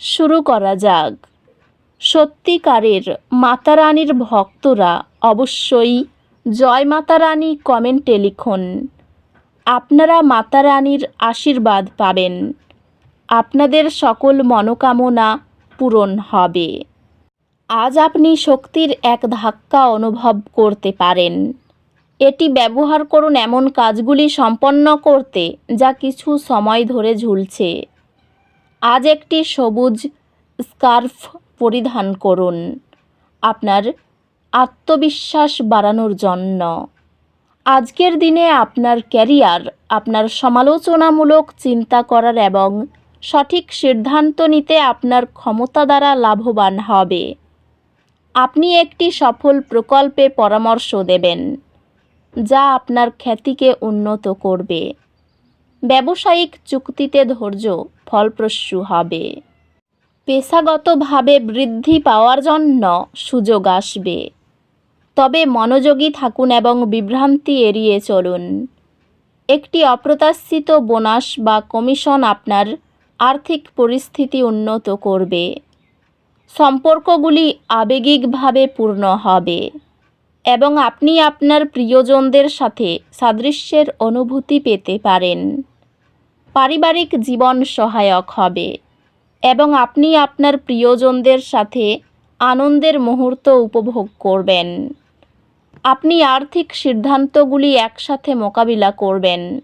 শুরু করা যাক। সত্যিকারের মাতা রানীর ভক্তরা অবশ্যই জয় মাতা রানী কমেন্টে লিখুন। আপনারা মাতা রানীর আশীর্বাদ পাবেন। আপনাদের সকল মনোকামনা পূরণ হবে। আজ আপনি শক্তির এক ধাক্কা অনুভব করতে পারেন। এটি ব্যবহার করুন এমন কাজগুলি সম্পন্ন করতে যা কিছু সময় ধরে ঝুলছে। আজ একটি সবুজ স্কার্ফ পরিধান করুন। আপনার আত্মবিশ্বাস বাড়ানোর জন্য। আজকের দিনে আপনার ক্যারিয়ার, আপনার সমালোচনামূলক চিন্তা করার এবং সঠিক সিদ্ধান্ত নিতে আপনার ক্ষমতা দ্বারা লাভবান হবে। আপনি একটি সফল প্রকল্পে পরামর্শ দেবেন, যা আপনার খ্যাতিকে উন্নত করবে। ব্যবসায়িক চুক্তিতে ধৈর্য ফলপ্রসূ হবে। পেশাগতভাবে বৃদ্ধি পাওয়ার জন্য সুযোগ আসবে। তবে মনোযোগী থাকুন এবং বিভ্রান্তি এড়িয়ে চলুন। একটি অপ্রত্যাশিত বোনাস বা কমিশন আপনার আর্থিক পরিস্থিতি উন্নত করবে। সম্পর্কগুলি আবেগিকভাবে পূর্ণ হবে। এবং আপনি আপনার প্রিয়জনদের সাথে সাদৃশ্যের অনুভূতি পেতে পারেন। পারিবারিক জীবন সহায়ক হবে এবং আপনি আপনার প্রিয়জনদের সাথে আনন্দের মুহূর্ত উপভোগ করবেন। আপনি আর্থিক সিদ্ধান্তগুলি একসাথে মোকাবিলা করবেন,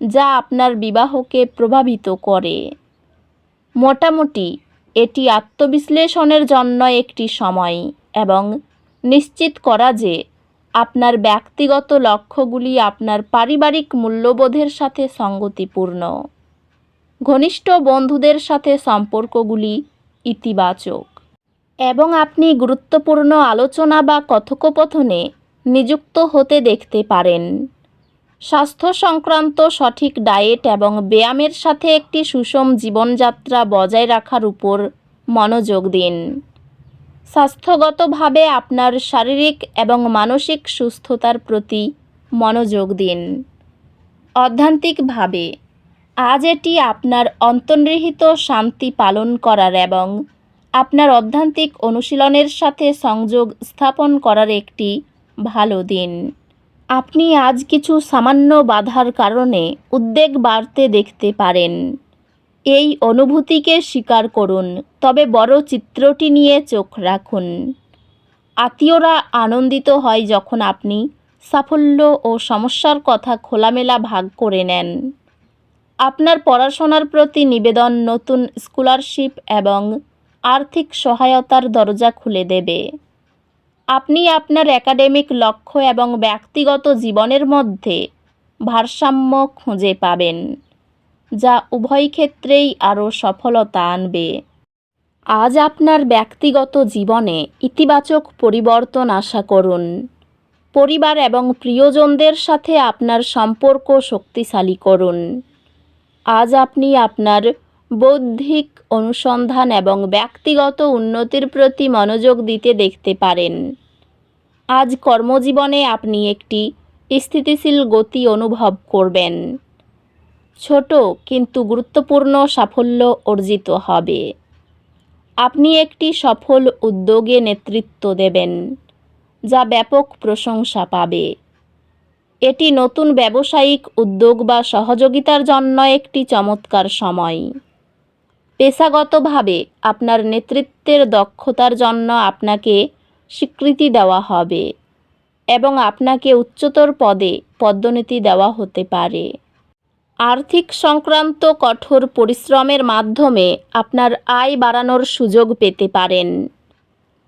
যা আপনার বিবাহকে প্রভাবিত করে। মোটামুটি, এটি আত্মবিশ্লেষণের জন্য একটি সময় এবং নিশ্চিত করা যে আপনার ব্যক্তিগত লক্ষ্যগুলি আপনার পারিবারিক মূল্যবোধের সাথে সঙ্গতিপূর্ণ। ঘনিষ্ঠ বন্ধুদের সাথে সম্পর্কগুলি ইতিবাচক। এবং আপনি গুরুত্বপূর্ণ আলোচনা বা কথোপকথনে নিযুক্ত হতে দেখতে পারেন। স্বাস্থ্য সংক্রান্ত সঠিক ডায়েট এবং ব্যায়ামের সাথে একটি সুষম জীবনযাত্রা বজায় রাখার উপর মনোযোগ দিন। স্বাস্থ্যগতভাবে আপনার শারীরিক এবং মানসিক সুস্থতার প্রতি মনোযোগ দিন। অধ্যান্তিকভাবে, আজ এটি আপনার অন্তর্নিহিত শান্তি পালন করার এবং আপনার অধ্যান্তিক অনুশীলনের সাথে সংযোগ স্থাপন করার একটি ভালো দিন। আপনি আজ কিছু সামান্য বাধার কারণে উদ্বেগ বাড়তে দেখতে পারেন। এই অনুভূতিকে স্বীকার করুন, তবে বড় চিত্রটি নিয়ে চোখ রাখুন। আত্মীয়রা আনন্দিত হয় যখন আপনি সাফল্য ও সমস্যার কথা খোলামেলা ভাগ করে নেন। আপনার পড়াশোনার প্রতি নিবেদন নতুন স্কলারশিপ এবং আর্থিক সহায়তার দরজা খুলে দেবে। আপনি আপনার একাডেমিক লক্ষ্য এবং ব্যক্তিগত জীবনের মধ্যে ভারসাম্য খুঁজে পাবেন। যা উভয় ক্ষেত্রেই আরও সফলতা আনবে। আজ আপনার ব্যক্তিগত জীবনে ইতিবাচক পরিবর্তন আশা করুন। পরিবার এবং প্রিয়জনদের সাথে আপনার সম্পর্ক শক্তিশালী করুন। আজ আপনি আপনার বৌদ্ধিক অনুসন্ধান এবং ব্যক্তিগত উন্নতির প্রতি মনোযোগ দিতে দেখতে পারেন। আজ কর্মজীবনে আপনি একটি স্থিতিশীল গতি অনুভব করবেন। ছোট কিন্তু গুরুত্বপূর্ণ সাফল্য অর্জিত হবে। আপনি একটি সফল উদ্যোগে নেতৃত্ব দেবেন, যা ব্যাপক প্রশংসা পাবে। এটি নতুন ব্যবসায়িক উদ্যোগ বা সহযোগিতার জন্য একটি চমৎকার সময়। পেশাগতভাবে আপনার নেতৃত্বের দক্ষতার জন্য আপনাকে স্বীকৃতি দেওয়া হবে এবং আপনাকে উচ্চতর পদে পদোন্নতি দেওয়া হতে পারে। আর্থিক সংক্রান্ত কঠোর পরিশ্রমের মাধ্যমে আপনার আয় বাড়ানোর সুযোগ পেতে পারেন।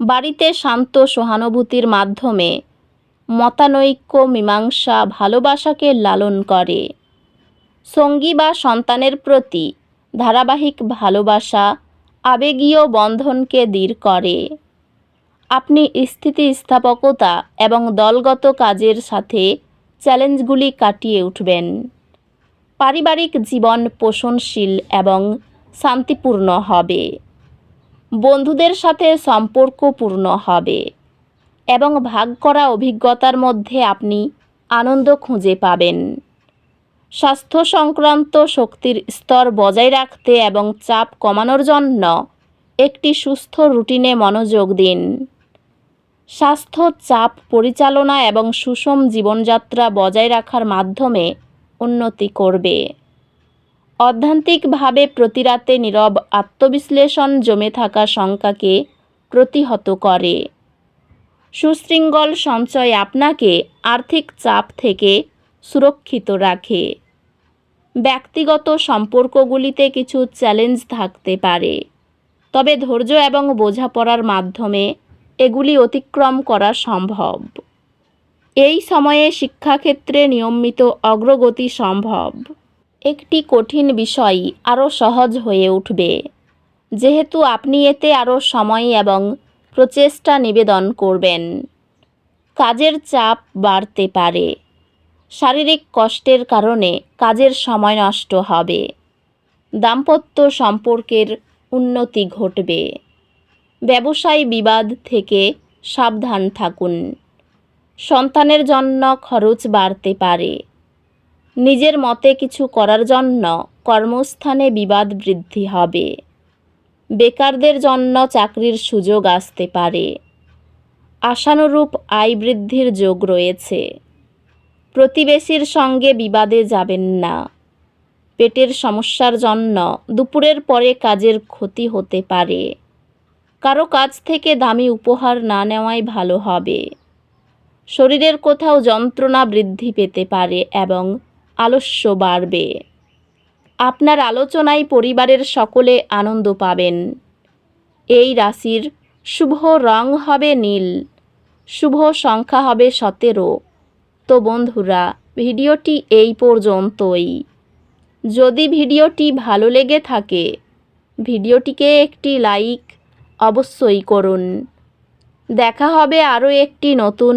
বাড়িতে শান্ত সহানুভূতির মাধ্যমে মতানৈক্য, মীমাংসা, ভালোবাসাকে লালন করে। সঙ্গী বা সন্তানের প্রতি ধারাবাহিক ভালোবাসা, আবেগীয় বন্ধনকে দৃঢ় করে। আপনি স্থিতিস্থাপকতা এবং দলগত কাজের সাথে চ্যালেঞ্জগুলি কাটিয়ে উঠবেন। পারিবারিক জীবন পোষণশীল এবং শান্তিপূর্ণ হবে। বন্ধুদের সাথে সম্পর্কপূর্ণ হবে এবং ভাগ করা অভিজ্ঞতার মধ্যে আপনি আনন্দ খুঁজে পাবেন। স্বাস্থ্য সংক্রান্ত শক্তির স্তর বজায় রাখতে এবং চাপ কমানোর জন্য একটি সুস্থ রুটিনে মনোযোগ দিন। স্বাস্থ্য চাপ পরিচালনা এবং সুষম জীবনযাত্রা বজায় রাখার মাধ্যমে উন্নতি করবে। অধ্যান্তিকভাবে প্রতিরাতে নীরব আত্মবিশ্লেষণ জমে থাকা শঙ্কাকে প্রতিহত করে। সুশৃঙ্গল সঞ্চয় আপনাকে আর্থিক চাপ থেকে সুরক্ষিত রাখে। ব্যক্তিগত সম্পর্কগুলিতে কিছু চ্যালেঞ্জ থাকতে পারে। তবে ধৈর্য এবং বোঝাপড়ার মাধ্যমে এগুলি অতিক্রম করা সম্ভব। এই সময়ে শিক্ষাক্ষেত্রে নিয়মিত অগ্রগতি সম্ভব। একটি কঠিন বিষয় আরও সহজ হয়ে উঠবে। যেহেতু আপনি এতে আরও সময় এবং প্রচেষ্টা নিবেদন করবেন। কাজের চাপ বাড়তে পারে। শারীরিক কষ্টের কারণে কাজের সময় নষ্ট হবে। দাম্পত্য সম্পর্কের উন্নতি ঘটবে। ব্যবসায় বিবাদ থেকে সাবধান থাকুন। সন্তানের জন্য খরচ বাড়তে পারে। নিজের মতে কিছু করার জন্য কর্মস্থানে বিবাদ বৃদ্ধি হবে। বেকারদের জন্য চাকরির সুযোগ আসতে পারে। আশানুরূপ আয় বৃদ্ধির যোগ রয়েছে। প্রতিবেশীর সঙ্গে বিবাদে যাবেন না। পেটের সমস্যার জন্য দুপুরের পরে কাজের ক্ষতি হতে পারে। কারও কাছ থেকে দামি উপহার না নেওয়াই ভালো হবে। শরীরের কোথাও যন্ত্রণা বৃদ্ধি পেতে পারে এবং আলস্য বাড়বে। আপনার আলোচনায় পরিবারের সকলে আনন্দ পাবেন। এই রাশির শুভ রং হবে নীল, শুভ সংখ্যা হবে সতেরো। তো বন্ধুরা, ভিডিওটি এই পর্যন্তই। যদি ভিডিওটি ভালো লেগে থাকে, ভিডিওটিকে একটি লাইক অবশ্যই করুন। দেখা হবে আরও একটি নতুন